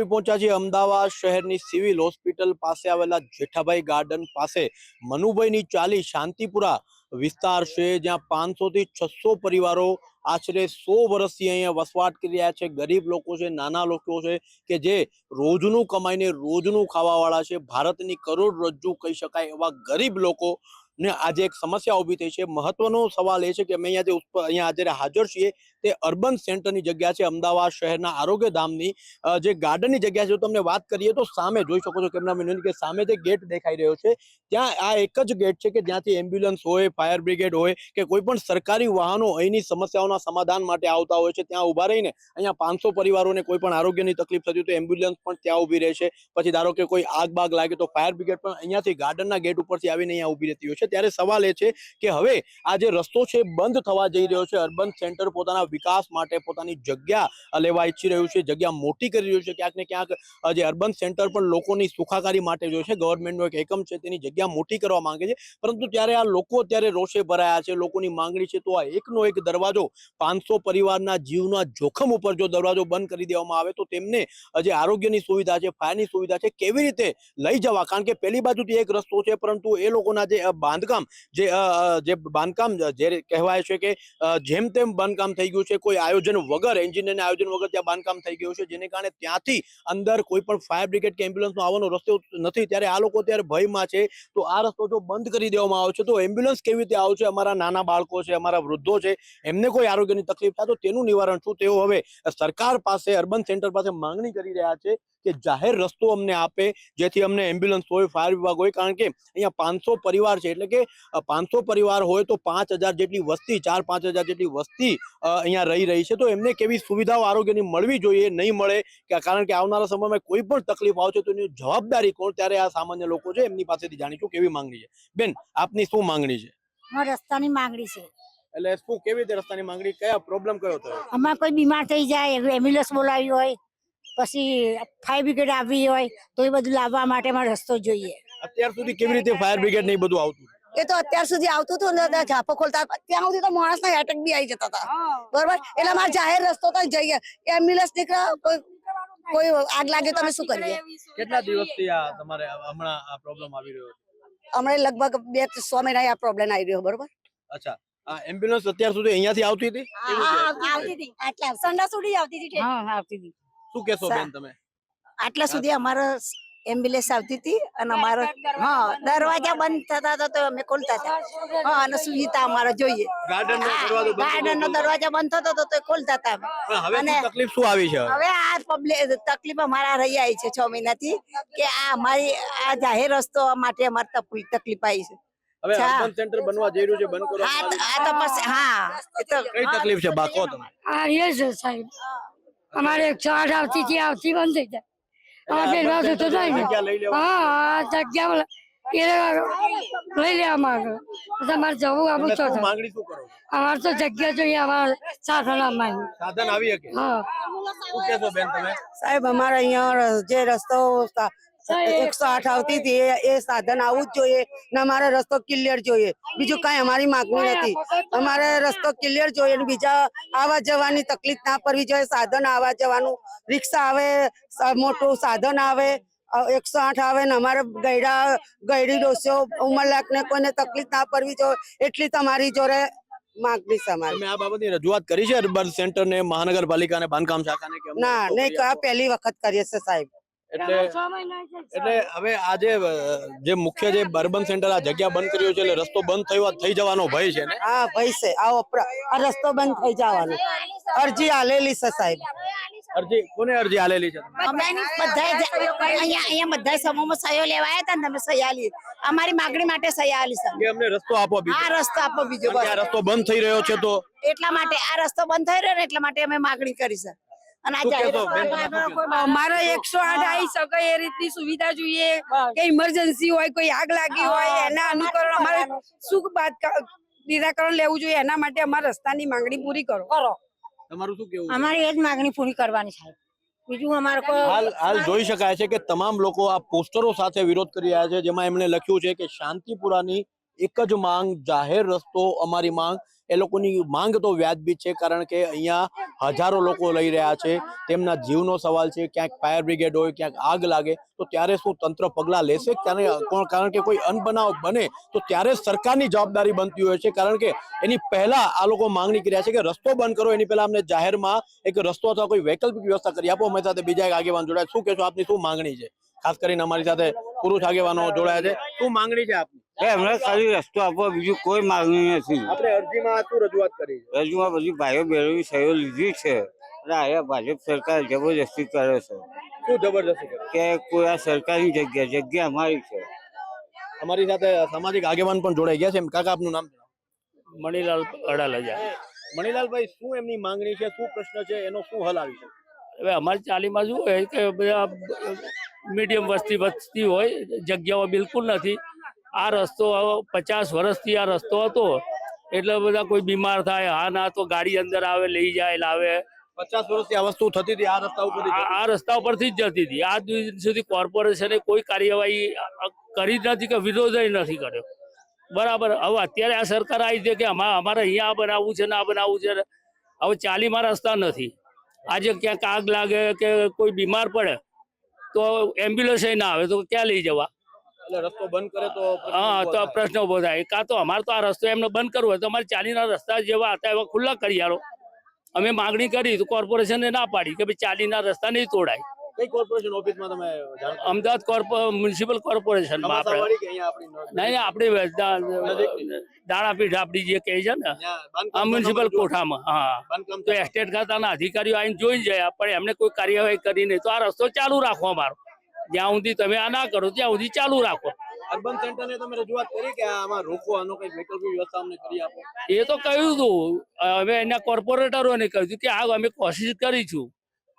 આવી પહોંચ્યા છીએ અમદાવાદ શહેરની સિવિલ હોસ્પિટલ પાસે આવેલા જેઠાભાઈ ગાર્ડન પાસે મનુભાઈની ચાલી શાંતિપુરા વિસ્તાર છે, જ્યાં પાંચસો થી છસો પરિવારો આશરે સો વર્ષથી અહીંયા વસવાટ કરી રહ્યા છે. ગરીબ લોકો છે, નાના લોકો છે કે જે રોજનું કમાઈને રોજનું ખાવાવાળા છે. ભારતની કરોડરજ્જુ કહી શકાય એવા ગરીબ લોકો ને આજે એક સમસ્યા ઊભી થઈ છે. મહત્વનો સવાલ એ છે કે અમે અહીંયા જે અહીંયા આજે હાજર છીએ તે અર્બન સેન્ટરની જગ્યા છે, અમદાવાદ શહેરના આરોગ્ય ધામની. જે ગાર્ડનની જગ્યા છે તમને વાત કરીએ તો સામે જોઈ શકો છો કેમેરામેન કે સામે જે ગેટ દેખાઈ રહ્યો છે, ત્યાં આ એક જ ગેટ છે કે જ્યાંથી એમ્બ્યુલન્સ હોય, ફાયર બ્રિગેડ હોય કે કોઈ પણ સરકારી વાહનો અહીંની સમસ્યાઓના સમાધાન માટે આવતા હોય છે, ત્યાં ઊભા રહીને અહીંયા પાંચસો પરિવારોને કોઈ પણ આરોગ્યની તકલીફ થતી તો એમ્બ્યુલન્સ પણ ત્યાં ઊભી રહે છે પછી ધારો કે કોઈ આગ બાગ લાગે તો ફાયર બ્રિગેડ પણ અહીંયાથી ગાર્ડનના ગેટ ઉપરથી આવીને અહીંયા ઊભી રહેતી હોય છે. ત્યારે સવાલ એ છે કે હવે આ જે રસ્તો છે બંધ થવા જઈ રહ્યો છે. અર્બન સેન્ટર પોતાના વિકાસ માટે પોતાની જગ્યા લેવા ઈચ્છી રહ્યું છે, જગ્યા મોટી કરી રહ્યું છે, ક્યાંક ને ક્યાંક જે અર્બન સેન્ટર પણ લોકોની સુખાકારી માટે જો છે, ગવર્મેન્ટનો એક એકમ છે, તેની જગ્યા મોટી કરવા માંગે છે. પરંતુ ત્યારે આ લોકો અત્યારે રોષે ભરાયા છે, લોકોની માંગણી છે, તો આ એકનો એક દરવાજો પાંચસો પરિવારના જીવના જોખમ ઉપર જો દરવાજો બંધ કરી દેવામાં આવે, તો તેમને જે આરોગ્યની સુવિધા છે, ફાયરની સુવિધા છે, કેવી રીતે લઈ જવા? કારણ કે પેલી બાજુથી એક રસ્તો છે, પરંતુ એ લોકોના જે બાંધકામ જે બાંધકામ, જે કહેવાય છે કે જેમ તેમ બાંધકામ થઈ ગયું છે, કોઈ આયોજન વગર એન્જિનિયરના આયોજન વગર ત્યાં બાંધકામ થઈ ગયું છે, જેને કારણે ત્યાંથી અંદર કોઈ પણ ફાયર બ્રિગેડ કે એમ્બ્યુલન્સનો આવવાનો રસ્તો નથી. ત્યારે આ લોકો ત્યારે ભયમાં છે. તો આ રસ્તો જો બંધ કરી દેવામાં આવે છે, તો એમ્બ્યુલન્સ કેવી રીતે આવશે અમારા નાના બાળકો છે, અમારા વૃદ્ધો છે, એમને કોઈ આરોગ્યની તકલીફ થાય તો તેનું નિવારણ શું? તેઓ હવે સરકાર પાસે, અર્બન સેન્ટર પાસે માંગણી કરી રહ્યા છે કે જાહેર રસ્તો અમને આપે, જેથી અમને એમ્બ્યુલન્સ હોય, ફાયર વિભાગ હોય, કારણ કે અહીંયા પાંચસો પરિવાર છે. એટલે કે પાંચસો પરિવાર હોય તો પાંચ જેટલી વસ્તી, ચાર પાંચ જેટલી વસ્તી અહીંયા રહી રહી છે તો એમને કેવી સુવિધાઓ આરોગ્યની મળવી જોઈએ નહીં મળે કે કારણ કે આવનારા સમયમાં કોઈ પણ તકલીફ આવશે તો એની જવાબદારી કોણ? ત્યારે આ સામાન્ય લોકો છે એમની પાસેથી જાણીશું કેવી માંગણી છે. બેન આપની શું માંગણી છે? રસ્તાની માંગણી છે. એટલે શું કેવી રીતે રસ્તાની માંગણી? કયા પ્રોબ્લેમ કયો થયો? આમાં કોઈ બીમાર થઈ જાય એમ્બ્યુલન્સ બોલાવી હોય પછી ફાયર બ્રિગેડ આવી હોય તો એ બધું લાવવા માટે રસ્તો જોઈએ. અત્યાર સુધી કેવી રીતે ફાયર બ્રિગેડ ને એ બધું આવતું? એ તો અત્યાર સુધી આવતું હતું ને ત્યાં ઝાપો ખોલતા ત્યાં સુધી તો માણસ ના એટેક બી આવી જતા હતા. બરોબર? એટલે અમારે જાહેર રસ્તો તો જઈએ. એમ્બ્યુલન્સ નીકળે કોઈ કોઈ આગ લાગે તો અમે શું કરીએ? કેટલા દિવસથી આ તમારે હમણાં આ પ્રોબ્લેમ આવી રહ્યો છે? હમણાં લગભગ બે સો મહિના આ પ્રોબ્લેમ આવી રહ્યો બરોબર? અચ્છા. આ એમ્બ્યુલન્સ અત્યાર સુધી અહીંયાથી આવતી હતી? આવતી હતી. આટલા સંડા સુધી આવતી હતી હા આવતી હતી. શું કહેશો બેન તમે? આટલા સુધી અમારે એમ્બ્યુલન્સ આવતી હતી અને અમારો હા દરવાજા બંધ થતા હતા તો અમે ખોલતા હતા. હા અને સુવિધા અમારે જોઈએ. ગાર્ડન નો ગાર્ડન નો દરવાજા બંધ થતો હતો તો ખોલતા હતા. અને- તકલીફ શું આવી છે? હવે? આ પબ્લિક તકલીફ અમારા રહી આવી છે છ મહિનાથી કે આ અમારી આ જાહેર રસ્તો માટે અમારે તકલીફ તકલીફ આવી છે. હવે અર્બન સેન્ટર બનવા જઈ રહ્યું છે બંધ કરો આ તો- આ પછી હા એ તો કઈ તકલીફ છે? બાકો તમારે આ એ છે સાહેબ. અમારે આઠ આવતી હતી આવતી બંધ થઈ જાય. થાય ને. લેવા. હા જગ્યા લઈ લેવા આગળ તમારે જવું આપણું તો શું માંગણી શું કરો? છો? અમારે તો જગ્યા જોઈએ અમારે સાધન અમારી. સાધન આવી હા. શું કેશો બેન તમે? સાહેબ અમારે અહીંયા જે રસ્તો એકસો આઠ આવતી હતી એ- સાધન આવવું જ જોઈએ. ને અમારે રસ્તો ક્લિયર જોઈએ. બીજું કઈ અમારી માગણી નથી. અમારે રસ્તો ક્લિયર જોઈએ ને બીજા આવા જવાની તકલીફ ના પડવી જોઈએ. સાધન આવા જવાનું. રિક્ષા આવે મોટું સાધન આવે એકસો આઠ આવે ને અમારે ગયડા ગયડી ડોસીઓ ઉમરલાક ને કોઈને તકલીફ ના પડવી જોઈએ. એટલી તમારી જોડે માંગણી છે અમારી. આ બાબતની રજૂઆત કરી છે અર્બન સેન્ટર ને મહાનગરપાલિકા ને બાંધકામ શાખા ને ના નહીં આ પહેલી વખત કરીએ છે સાહેબ. એટલે એટલે હવે આજે જે મુખ્ય જે બર્બન સેન્ટર આ જગ્યા બંધ કર્યો છે એટલે રસ્તો બંધ થયો થઈ જવાનો ભય છે ને? હા ભય છે. આ આ રસ્તો બંધ થઈ જવાનો. અરજી આલેલી છે સાહેબ. અરજી કોને અરજી આલેલી છે? અહીંયા બધા સમૂહમાં સહીઓ લેવાયા હતા ને તમે સહી આલી અમારી માગણી માટે સહી આલી છે. અમને રસ્તો આપો બીજો. આ રસ્તો આપો બીજો આ રસ્તો બંધ થઈ રહ્યો છે તો? એટલા માટે આ રસ્તો બંધ થઈ રહ્યો ને એટલા માટે અમે માગણી કરી છે. અમારે એકસો આઠ આવી શકે એ રીતની સુવિધા જોઈએ. કે ઇમરજન્સી હોય કોઈ આગ લાગી હોય એના અનુકરણ અમારે શું બાદ નિરાકરણ લેવું જોઈએ એના માટે અમારે રસ્તાની માંગણી પૂરી કરો. તમારું શું કેવું અમારી એ જ માંગણી પૂરી કરવાની સાહેબ. બીજું અમારે કોઈ હાલ હાલ જોઈ શકાય છે કે તમામ લોકો આ પોસ્ટરો સાથે વિરોધ કરી રહ્યા છે જેમાં એમણે લખ્યું છે કે શાંતિપુરાની એક જ માંગ જાહેર રસ્તો અમારી માંગ એ લોકોની માંગ તો વ્યાજબી છે, કારણ કે અહીંયા હજારો લોકો લઈ રહ્યા છે. તેમના જીવનો સવાલ છે, ક્યાંક ફાયર બ્રિગેડ હોય, ક્યાંક આગ લાગે. તો ત્યારે શું તંત્ર પગલાં લેશે? કારણ કે કોઈ અનબનાવ બને, તો ત્યારે સરકારની જવાબદારી બનતી હોય છે. કારણ કે એની પહેલા આ લોકો માંગણી કર્યા છે કે રસ્તો બંધ કરો. એની પહેલા અમને જાહેરમાં એક રસ્તો અથવા કોઈ વૈકલ્પિક વ્યવસ્થા કરી આપો. અમારી સાથે બીજા એક આગેવાન જોડાય શું કહેશો? આપની શું માંગણી છે? ખાસ કરીને અમારી સાથે પુરુષ આગેવાનો જોડાયા છે. શું માંગણી છે આપની? એમને ખાલી રસ્તો આપવા બીજું કોઈ માંગણી નથી. આપણે અરજીમાં શું રજૂઆત કરી છે? રજૂઆત બધી ભાઈઓ બહેનોની સહીઓ લીધી છે. અને ભાજપ સરકાર જબરજસ્તી કરે છે. શું કે કોઈ આ સરકારની જગ્યા જગ્યા અમારી છે. અમારી સાથે સામાજિક આગેવાન પણ જોડાઈ ગયા છે. એમ કાકા આપનું નામ મણિલાલ મણીલાલ અડાલજા. મણિલાલભાઈ શું એમની માંગણી છે? શું પ્રશ્ન છે? એનો શું હલ આવી છે હવે અમારી ચાલીમાં શું હોય કે બધા મીડિયમ વસ્તી વસ્તી હોય જગ્યાઓ બિલકુલ નથી. આ રસ્તો પચાસ વર્ષથી આ રસ્તો હતો. એટલે બધા કોઈ બીમાર થાય હા ના તો ગાડી અંદર આવે લઈ જાય લાવે. પચાસ વર્ષથી આ વસ્તુ થતી હતી આ રસ્તા ઉપર આ રસ્તા ઉપરથી જ જતી હતી. આજ સુધી કોર્પોરેશને કોઈ કાર્યવાહી કરી જ નથી કે વિરોધ નથી કર્યો. બરાબર. હવે અત્યારે આ સરકાર આવી છે કે અમા- અમારે અહીંયા આ બનાવવું છે ને આ બનાવવું છે. હવે ચાલીમાં રસ્તા નથી. આજે ક્યાંક આગ લાગે કે કોઈ બીમાર પડે તો એમ્બ્યુલન્સ ના આવે તો ક્યાં લઈ જવા? એટલે રસ્તો બંધ કરે તો પ્રશ્ન હા તો પ્રશ્ન ઊભો થાય. કાં તો અમારે તો આ રસ્તો એમને બંધ કરવો હોય તો અમારે ચાલીના રસ્તા જેવા હતા એવા ખુલ્લા કરી આલો અમે માગણી કરી તો કોર્પોરેશને ના પાડી કે ભાઈ ચાલીના રસ્તા નહીં તોડાય. કઈ કોર્પોરેશન ઓફિસમાં તમે અમદાવાદ કોર્પો મ્યુનિસિપલ કોર્પોરેશનમાં આપણે. નહીં આપણે. દાણાપીઠ આપણી જે કહે છે ને આ મ્યુનિસિપલ કોઠામાં હા. તો એસ્ટેટ ખાતાના અધિકારીઓ આવીને જોઈ જાય પણ એમને કોઈ કાર્યવાહી કરી નહીં. તો આ રસ્તો ચાલુ રાખો અમારો. જ્યાં સુધી તમે આ ના કરો ત્યાં સુધી ચાલુ રાખો. અર્બન સેન્ટરને તમે રજૂઆત કરી કે આમાં રોકો આનો કઈ વૈકલ્પિક વ્યવસ્થા અમને કરી આપો? એ તો કહ્યું હતું હવે એના કોર્પોરેટરોને કહ્યું હતું કે આ અમે કોશિશ કરીશું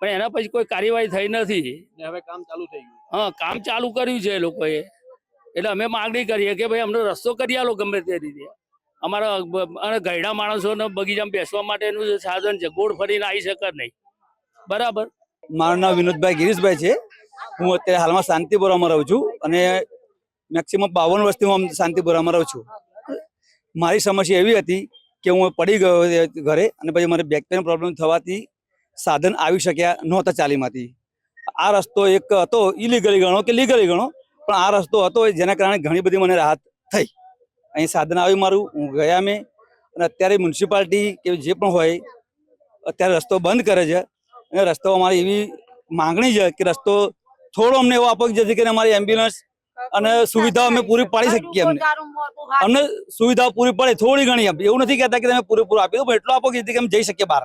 પણ એના પછી કોઈ કાર્યવાહી થઈ નથી. ને હવે કામ ચાલુ થઈ ગયું હા કામ ચાલુ કર્યું છે એ લોકોએ. એટલે અમે માગણી કરીએ કે ભાઈ અમને રસ્તો કરી આલો ગમે તે રીતે. અમારા અને ગયડા માણસોને બગીચામાં બેસવા માટેનું જે સાધન છે ગોળ ફરીને આવી શકે નહીં. બરાબર. મારું નામ વિનોદભાઈ ગિરીશભાઈ છે. હું અત્યારે હાલમાં શાંતિપુરામાં રહું છું અને મેક્સિમમ બાવન વર્ષથી હું શાંતિપુરામાં રહું છું. મારી સમસ્યા એવી હતી કે હું પડી ગયો ઘરે અને પછી મારે બેક પ્રોબ્લેમ થવાથી સાધન આવી શક્યા નહોતા ચાલીમાંથી. આ રસ્તો એક હતો ઇલીગલી ગણો કે લીગલી ગણો, પણ આ રસ્તો હતો જેના કારણે ઘણી બધી મને રાહત થઈ. અહીં સાધન આવ્યું મારું, હું ગયા મેં અને અત્યારે મ્યુનિસિપાલિટી કે જે પણ હોય, અત્યારે રસ્તો બંધ કરે છે અને રસ્તો અમારી એવી માંગણી છે કે રસ્તો થોડો અમને એવો આપો કે જેથી કરીને અમારી એમ્બ્યુલન્સ અને સુવિધાઓ અમે પૂરી પાડી શકીએ અમને. અમને સુવિધા પૂરી પડે થોડી ઘણી આપી એવું નથી કહેતા કે તમે પૂરેપૂરું આપી દો પણ એટલું આપો કે જેથી અમે જઈ શકીએ બહાર.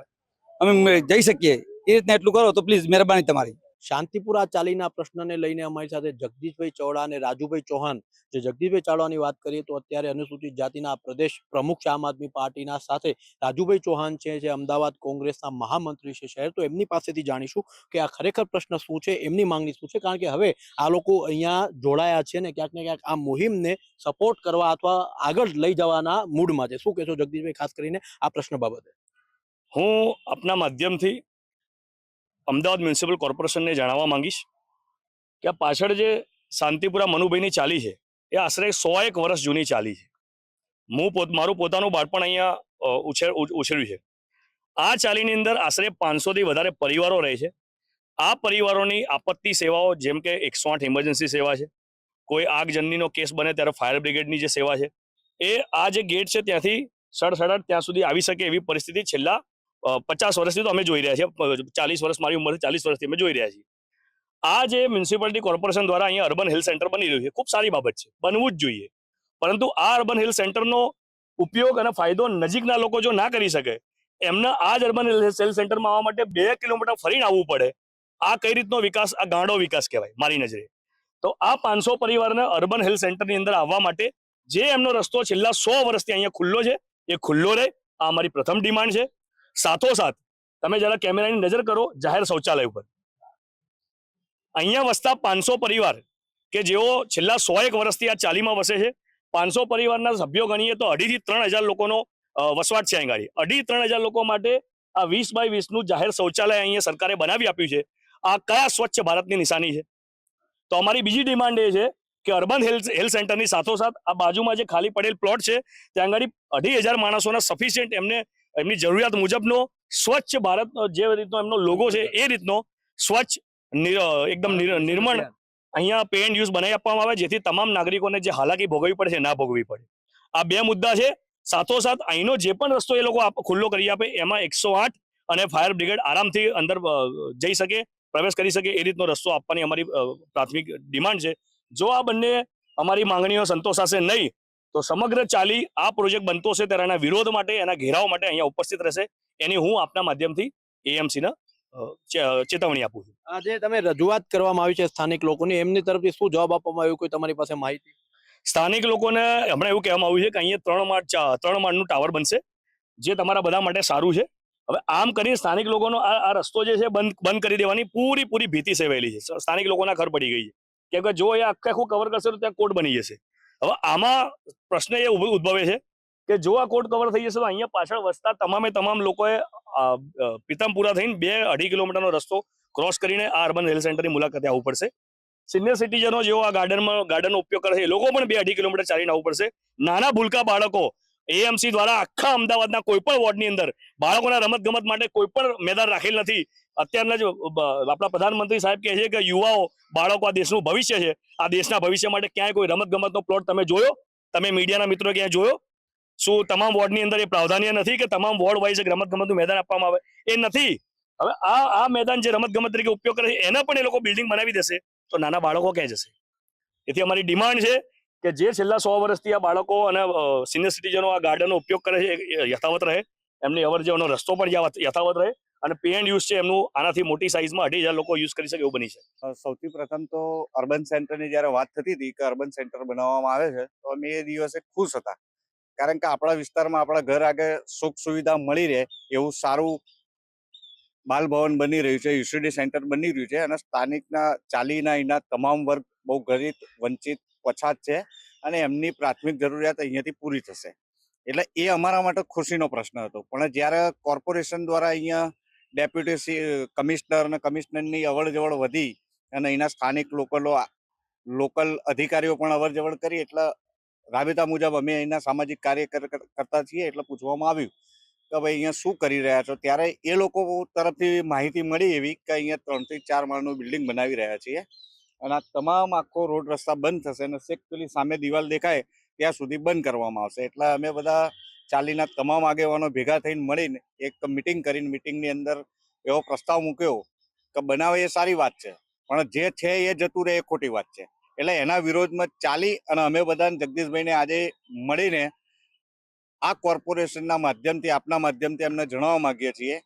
અમે જઈ શકીએ. એ રીતના એટલું કરો તો પ્લીઝ મહેરબાની તમારી. શાંતિપુરા ચાલીના પ્રશ્નને લઈને અમારી સાથે જગદીશભાઈ ચૌડા અને રાજુભાઈ ચૌહાણ, જે જગદીશભાઈ ચાવડાની વાત કરીએ તો અત્યારે અનુસૂચિત જાતિના પ્રદેશ પ્રમુખ આમ આદમી પાર્ટીના સાથે રાજુભાઈ ચૌહાણ છે, જે અમદાવાદ કોંગ્રેસના મહામંત્રી છે શહેર. તો એમની પાસેથી જાણીશું કે આ ખરેખર પ્રશ્ન શું છે, એમની માંગણી શું છે? કારણ કે હવે આ લોકો અહીંયા જોડાયા છે ને ક્યાંક ને ક્યાંક આ મુહિમને સપોર્ટ કરવા અથવા આગળ લઈ જવાના મૂડમાં છે. શું કહેશો જગદીશભાઈ ખાસ કરીને આ પ્રશ્ન બાબતે? હું આપના માધ્યમથી અમદાવાદ મ્યુનિસિપલ કોર્પોરેશનને જણાવવા માંગીશ કે આ પાછળ જે શાંતિપુરા મનુભાઈની ચાલી છે, એ આશરે સો એક વર્ષ જૂની ચાલી છે. હું પોત, મારું પોતાનું બાળપણ અહીંયા ઉછેર ઉછેર્યું છે. આ ચાલીની અંદર આશરે પાંચસોથી વધારે પરિવારો રહે છે. આ પરિવારોની આપત્તિ સેવાઓ જેમ કે એકસો આઠ ઇમરજન્સી સેવા છે, કોઈ આગજનનીનો કેસ બને ત્યારે ફાયર બ્રિગેડની જે સેવા છે, એ આ જે ગેટ છે ત્યાંથી સડસડાટ ત્યાં સુધી આવી શકે એવી પરિસ્થિતિ છેલ્લા પચાસ વર્ષથી તો અમે જોઈ રહ્યા છીએ. ચાલીસ વર્ષ મારી ઉંમર ચાલીસ વર્ષથી અમે જોઈ રહ્યા છીએ. આ જે મ્યુનિસિપાલિટી કોર્પોરેશન દ્વારા અહીંયા અર્બન હેલ્થ સેન્ટર બની રહ્યું છે, ખૂબ સારી બાબત છે. બનવું જ જોઈએ. પરંતુ આ અર્બન હેલ્થ સેન્ટરનો ઉપયોગ અને ફાયદો નજીકના લોકો જો ના કરી શકે, એમને આ જ અર્બન હેલ્થ સેન્ટરમાં આવવા માટે બે કિલોમીટર ફરીને આવવું પડે. આ કઈ રીતનો વિકાસ, આ ગાંડો વિકાસ કહેવાય, મારી નજરે. તો આ પાંચસો પરિવારને અર્બન હેલ્થ સેન્ટરની અંદર આવવા માટે જે એમનો રસ્તો છેલ્લા સો વર્ષથી અહીંયા ખુલ્લો છે, એ ખુલ્લો રહે. આ અમારી પ્રથમ ડિમાન્ડ છે. સાથોસાથ તમે જરા કેમેરાની નજર કરો જાહેર શૌચાલય ઉપર. અહીંયા વસતા પાંચસો પરિવાર, કે જેઓ છેલ્લા સો એક વર્ષથી આ ચાલીમાં વસે છે, પાંચસો પરિવારના સભ્યો ગણીએ તો અઢીથી ત્રણ હજાર લોકોનો વસવાટ છે અહીં અઢી ત્રણ હજાર લોકો માટે આ વીસ બાય વીસનું જાહેર શૌચાલય અહીંયા સરકારે બનાવી આપ્યું છે. આ કયા સ્વચ્છ ભારતની નિશાની છે? તો અમારી બીજી ડિમાન્ડ એ છે કે અર્બન હેલ્થ હેલ્થ સેન્ટરની સાથોસાથ આ બાજુમાં જે ખાલી પડેલ પ્લોટ છે, ત્યાં આગળ અઢી હજાર માણસોના સફિશિયન્ટ એમને એમની જરૂરિયાત મુજબનો સ્વચ્છ ભારત જે રીતનો એમનો લોગો છે એ રીતનો સ્વચ્છ એકદમ નિર- નિર્મળ અહીંયા પે એન્ડ યુઝ બનાવી આપવામાં આવે જેથી તમામ નાગરિકોને જે હાલાકી ભોગવવી પડે છે ના ભોગવવી પડે. આ બે મુદ્દા છે. સાથોસાથ અહીંનો જે પણ રસ્તો એ લોકો ખુલ્લો કરી આપે એમાં એકસો આઠ અને ફાયર બ્રિગેડ આરામથી અંદર જઈ શકે પ્રવેશ કરી શકે એ રીતનો રસ્તો આપવાની અમારી પ્રાથમિક ડિમાન્ડ છે. જો આ બંને અમારી માંગણીઓ સંતોષાશે નહીં તો સમગ્ર ચાલી આ પ્રોજેક્ટ બનતો છે ત્યારે એના વિરોધ માટે એના ઘેરાવ માટે અહીંયા ઉપસ્થિત રહેશે. એની હું આપના માધ્યમથી એએમસીને ચેતવણી આપું છું. આજે તમે રજૂઆત કરવામાં આવી છે સ્થાનિક લોકોની એમની તરફથી શું જવાબ આપવામાં આવ્યો કોઈ તમારી પાસે માહિતી? સ્થાનિક લોકોને હમણાં એવું કહેવામાં આવ્યું છે કે અહીંયા ત્રણ માળ ચા- ત્રણ માળનું ટાવર બનશે જે તમારા બધા માટે સારું છે. હવે આમ કરીને સ્થાનિક લોકોનો આ રસ્તો જે છે બંધ બંધ કરી દેવાની પૂરી પૂરી ભીતિ સેવાયેલી છે. સ્થાનિક લોકોના ખર પડી ગઈ છે. કેમ કે જો એ આખે આખું કવર કરશે તો ત્યાં કોર્ટ બની જશે. હવે આમાં પ્રશ્ન એ ઉદ્ભવે છે કે જો આ કોર્ટ કવર થઈ જશે તો અહીંયા પાછળ વસતા તમામે તમામ લોકોએ પીતમપુરા થઈને બે અઢી કિલોમીટરનો રસ્તો ક્રોસ કરીને આ અર્બન હેલ્થ સેન્ટરની મુલાકાતે આવવું પડશે. સિનિયર સિટીઝનો જેઓ આ ગાર્ડનમાં ગાર્ડનનો ઉપયોગ કરે છે, એ લોકો પણ બે અઢી કિલોમીટર ચાલીને આવવું પડશે. નાના ભૂલકા બાળકો એએમસી દ્વારા આખા અમદાવાદના કોઈ પણ વોર્ડની અંદર બાળકોના રમત ગમત માટે કોઈ પણ મેદાન રાખેલ નથી. અત્યારના જ આપણા પ્રધાનમંત્રી સાહેબ કહે છે કે યુવાઓ, બાળકો આ દેશનું ભવિષ્ય છે. આ દેશના ભવિષ્ય માટે ક્યાંય કોઈ રમત ગમતનો પ્લોટ તમે જોયો? તમે મીડિયાના મિત્રો ક્યાંય જોયો? શું તમામ વોર્ડની અંદર એ પ્રાવધાન્ય નથી કે તમામ વોર્ડ વાઇઝ રમત ગમતનું મેદાન આપવામાં આવે? એ નથી. હવે આ આ મેદાન જે રમત ગમત તરીકે ઉપયોગ કરે છે, એના પણ એ લોકો બિલ્ડિંગ બનાવી દેશે. તો નાના બાળકો ક્યાં જશે? એથી અમારી ડિમાન્ડ છે કે જે છેલ્લા સો વર્ષથી આ બાળકો અને સિનિયર સિટીઝનો આ ગાર્ડનનો ઉપયોગ કરે છે યથાવત રહે. એમની અવર જવરનો રસ્તો પણ યથાવત- રહે અને પે એન્ડ યુઝ છે એમનું આનાથી મોટી સાઇઝમાં અઢી હજાર લોકો યુઝ કરી શકે એવું બની છે. સૌથી પ્રથમ તો અર્બન સેન્ટરની જ્યારે વાત થતી હતી કે અર્બન સેન્ટર બનાવવામાં આવે છે, તો અમે એ દિવસે ખુશ હતા. કારણ કે આપણા વિસ્તારમાં આપણા ઘર આગળ સુખ સુવિધા મળી રહે એવું સારું બાલભવન બની રહ્યું છે યુસીડી સેન્ટર બની રહ્યું છે અને સ્થાનિકના ચાલીના એના તમામ વર્ગ બહુ ગરીબ વંચિત પછાત છે અને એમની પ્રાથમિક જરૂરિયાત અહીંયાથી પૂરી થશે. એટલે એ અમારા માટે ખુશીનો પ્રશ્ન હતો. પણ જ્યારે કોર્પોરેશન દ્વારા અહીંયા ડેપ્યુટી કમિશનર અને કમિશનરની અવર જવર વધી અને અહીંના સ્થાનિક લોકલો લોકલ અધિકારીઓ પણ અવર જવર કરી એટલે રાબેતા મુજબ અમે અહીંના સામાજિક કાર્ય કર- કર- કરતા છીએ એટલે પૂછવામાં આવ્યું કે ભાઈ અહીંયા શું કરી રહ્યા છો? ત્યારે એ લોકો તરફથી માહિતી મળી એવી કે અહીંયા ત્રણથી ચાર માળનું બિલ્ડિંગ બનાવી રહ્યા છીએ. અને આ તમામ આખો રોડ રસ્તા બંધ થશે અને છેક સામે દિવાલ દેખાય ત્યાં સુધી બંધ કરવામાં આવશે. એટલે અમે બધા ચાલીના તમામ આગેવાનો ભેગા થઈને મળીને એક મિટિંગ કરીને મિટિંગની અંદર એવો પ્રસ્તાવ મૂક્યો કે બનાવે એ સારી વાત છે, પણ જે છે એ જતું રહે એ ખોટી વાત છે. એટલે એના વિરોધમાં ચાલી અને અમે બધા જગદીશભાઈને આજે મળીને આ કોર્પોરેશનના માધ્યમથી, આપના માધ્યમથી એમને જણાવવા માંગીએ છીએ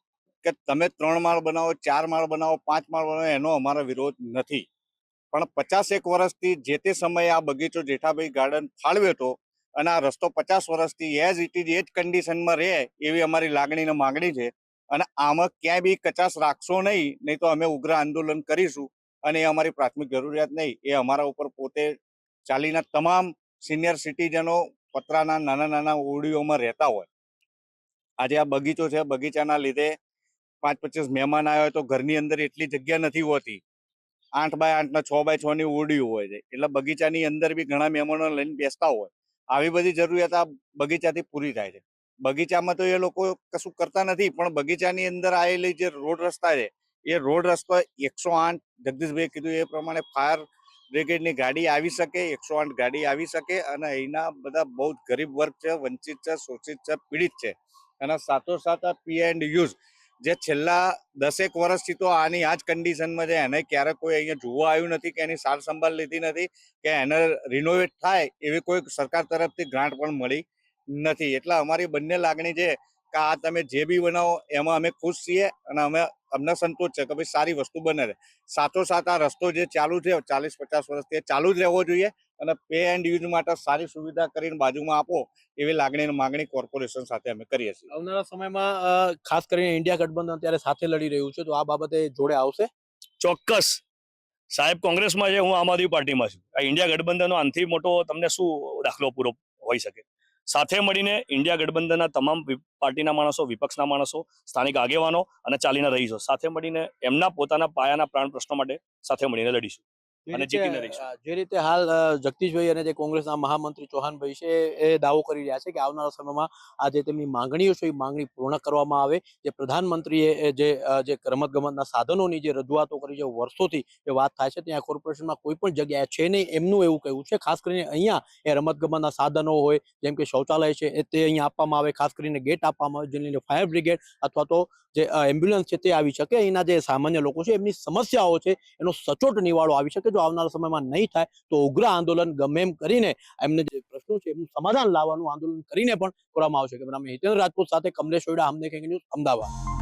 કે તમે ત્રણ માળ બનાવો, ચાર માળ બનાવો, પાંચ માળ બનાવો, એનો અમારો વિરોધ નથી. પણ પચાસ એક વર્ષથી જે તે સમયે આ બગીચો જેઠાભાઈ ગાર્ડન ફાળવ્યો હતો અને આ રસ્તો પચાસ વર્ષથી એઝ ઇટ ઇઝ એ જ કન્ડિશનમાં રહે એવી અમારી લાગણીને માગણી છે. અને આમાં ક્યાંય બી કચાશ રાખશો નહીં નહીં તો અમે ઉગ્ર આંદોલન કરીશું અને એ અમારી પ્રાથમિક જરૂરિયાત નહીં. એ અમારા ઉપર પોતે ચાલીના તમામ સિનિયર સિટીઝનો પતરાના નાના નાના ઓરડીઓમાં રહેતા હોય. આજે આ બગીચો છે, બગીચાના લીધે પાંચ પચીસ મહેમાન આવ્યા હોય તો ઘરની અંદર એટલી જગ્યા નથી હોતી. આઠ બાય આઠ ના છ બાય છ ની ઓરડીઓ હોય છે. એટલે બગીચાની અંદર બી ઘણા મહેમાનો લઈને બેસતા હોય. આવી બધી જરૂરિયાત આ બગીચાથી પૂરી થાય છે. બગીચામાં તો એ લોકો કશું કરતા નથી, પણ બગીચાની અંદર આવેલી જે રોડ રસ્તા છે, એ રોડ રસ્તો એકસો આઠ જગદીશભાઈ કીધું એ પ્રમાણે ફાયર બ્રિગેડની ગાડી આવી શકે, એકસો આઠ ગાડી આવી શકે અને અહીંના બધા બહુ જ ગરીબ વર્ગ છે, વંચિત છે, શોષિત છે, પીડિત છે. અને સાથોસાથ આ પી એન્ડ યુઝ જે છેલ્લા દસેક વર્ષથી તો આની આ જ કન્ડિશનમાં છે, એને ક્યારેક કોઈ અહીંયા જોવા આવ્યું નથી કે એની સાર સંભાળ લીધી નથી કે એને રિનોવેટ થાય એવી કોઈ સરકાર તરફથી ગ્રાન્ટ પણ મળી નથી. એટલે અમારી બંને લાગણી છે કે આ તમે જે બી બનાવો એમાં અમે ખુશ છીએ અને અમે અમને સંતોષ છે કે ભાઈ સારી વસ્તુ બને છે સાથોસાથ આ રસ્તો જે ચાલુ છે, ચાલીસ પચાસ વર્ષથી ચાલુ જ રહેવો જોઈએ. અને પે એન્ડ યુઝ માટે સારી સુવિધા કરીને બાજુમાં આપો એવી લાગણી અને માગણી કોર્પોરેશન સાથે અમે કરીએ છીએ. આવનારા સમયમાં ખાસ કરીને ઇન્ડિયા ગઠબંધન અત્યારે સાથે લડી રહ્યું છે તો આ બાબતે જોડે આવશે? ચોક્કસ. સાહેબ કોંગ્રેસમાં છે હું આમ આદમી પાર્ટીમાં છું. આ ઇન્ડિયા ગઠબંધનનો આનથી મોટો તમને શું દાખલો પૂરો હોઈ શકે? સાથે મળીને ઇન્ડિયા ગઠબંધનના તમામ પાર્ટીના માણસો વિપક્ષના માણસો સ્થાનિક આગેવાનો અને ચાલીના રહીશો. સાથે મળીને એમના પોતાના પાયાના પ્રાણ પ્રશ્નો માટે સાથે મળીને લડીશું. અને જીતીને રહીશું. જે રીતે હાલ જગદીશભાઈ અને જે કોંગ્રેસના મહામંત્રી ચૌહાણભાઈ છે એ દાવો કરી રહ્યા છે કે આવનારા સમયમાં આ જે તેમની માંગણીઓ છે એ માંગણી પૂર્ણ કરવામાં આવે. જે પ્રધાનમંત્રીએ જે જે રમત ગમતના સાધનોની જે રજૂઆતો કરી છે વર્ષોથી જે વાત થાય છે ત્યાં કોર્પોરેશનમાં કોઈ પણ જગ્યાએ છે નહીં એમનું એવું કહેવું છે. ખાસ કરીને અહીંયા એ રમત ગમતના સાધનો હોય જેમ કે શૌચાલય છે એ તે અહીંયા આપવામાં આવે. ખાસ કરીને ગેટ આપવામાં આવે જેની ફાયર બ્રિગેડ અથવા તો જે એમ્બ્યુલન્સ છે તે આવી શકે. અહીંના જે સામાન્ય લોકો છે એમની સમસ્યાઓ છે એનો સચોટ નિવાળો આવી શકે જો આવનારા સમયમાં નહીં થાય તો ઉગ્ર આંદોલન ગમે એમ કરીને એમને જે પ્રશ્નો છે એમનું સમાધાન લાવવાનું આંદોલન કરીને પણ કરવામાં આવશે. કે હિતેન્દ્ર રાજપૂત સાથે કમલેશ ઓયડા અમને ન્યૂઝ અમદાવાદ.